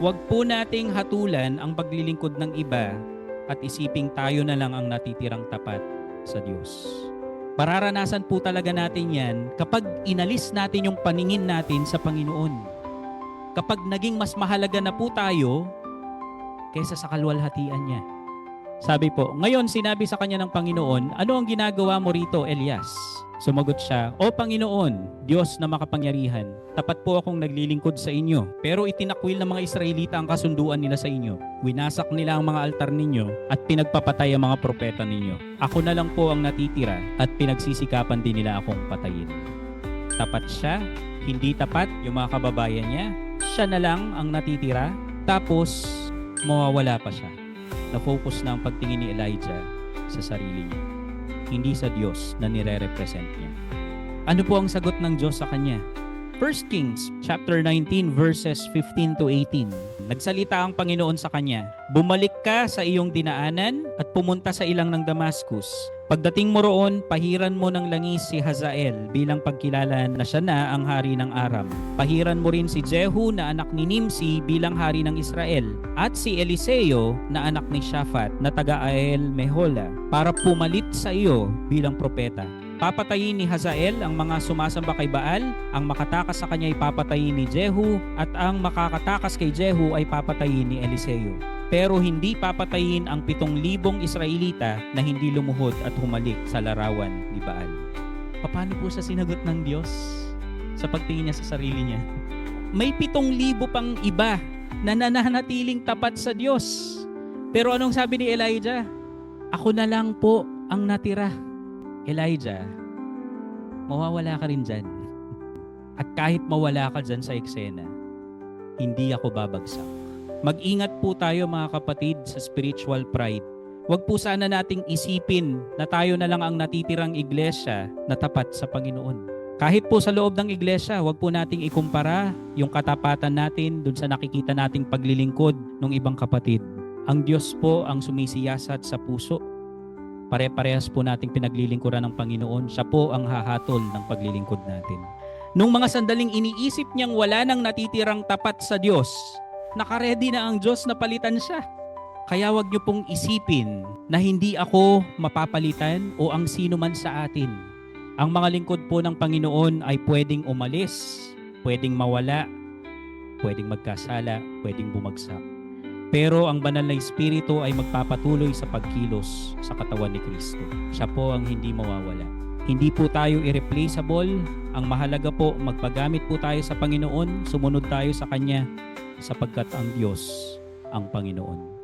Huwag po nating hatulan ang paglilingkod ng iba at isiping tayo na lang ang natitirang tapat sa Diyos. Pararanasan po talaga natin yan kapag inalis natin yung paningin natin sa Panginoon. Kapag naging mas mahalaga na po tayo kaysa sa kalwalhatian niya. Sabi po, ngayon sinabi sa kanya ng Panginoon, ano ang ginagawa mo rito, Elias? Sumagot siya, O Panginoon, Diyos na makapangyarihan, tapat po akong naglilingkod sa inyo. Pero itinakwil ng mga Israelita ang kasunduan nila sa inyo. Winasak nila ang mga altar ninyo at pinagpapatay ang mga propeta ninyo. Ako na lang po ang natitira at pinagsisikapan din nila akong patayin. Tapat siya, hindi tapat yung mga kababayan niya. Siya na lang ang natitira, tapos mawawala pa siya. Na-focus na ang pagtingin ni Elijah sa sarili niya hindi sa Diyos na nire-represent niya. Ano po ang sagot ng Diyos sa kanya? 1 Kings chapter 19 verses 15 to 18. Nagsalita ang Panginoon sa kanya, Bumalik ka sa iyong dinaanan at pumunta sa ilang ng Damascus. Pagdating mo roon, pahiran mo ng langis si Hazael bilang pagkilala na siya na ang hari ng Aram. Pahiran mo rin si Jehu na anak ni Nimsi bilang hari ng Israel at si Eliseo na anak ni Shaphat na taga-Ael Mehola para pumalit sa iyo bilang propeta. Papatayin ni Hazael ang mga sumasamba kay Baal, ang makatakas sa kanya ay papatayin ni Jehu, at ang makakatakas kay Jehu ay papatayin ni Eliseo. Pero hindi papatayin ang pitong libong Israelita na hindi lumuhod at humalik sa larawan ni Baal. Paano po sa sinagot ng Diyos sa pagtingin niya sa sarili niya? May pitong libo pang iba na nananatiling tapat sa Diyos. Pero anong sabi ni Elijah? Ako na lang po ang natira. Elijah, mawawala ka rin dyan. At kahit mawala ka dyan sa eksena, hindi ako babagsak. Mag-ingat po tayo mga kapatid sa spiritual pride. Huwag po sana nating isipin na tayo na lang ang natitirang iglesia na tapat sa Panginoon. Kahit po sa loob ng iglesia, huwag po nating ikumpara yung katapatan natin dun sa nakikita nating paglilingkod ng ibang kapatid. Ang Diyos po ang sumisiyasat sa puso pare-parehas po nating pinaglilingkuran ng Panginoon. Siya po ang hahatol ng paglilingkod natin. Nung mga sandaling iniisip niyang wala nang natitirang tapat sa Diyos, nakaredy na ang Diyos na palitan siya. Kaya wag niyo pong isipin na hindi ako mapapalitan o ang sino man sa atin. Ang mga lingkod po ng Panginoon ay pwedeng umalis, pwedeng mawala, pwedeng magkasala, pwedeng bumagsak. Pero ang banal na espiritu ay magpapatuloy sa pagkilos sa katawan ni Kristo. Siya po ang hindi mawawala. Hindi po tayo irreplaceable. Ang mahalaga po, magpagamit po tayo sa Panginoon, sumunod tayo sa Kanya sapagkat ang Diyos ang Panginoon.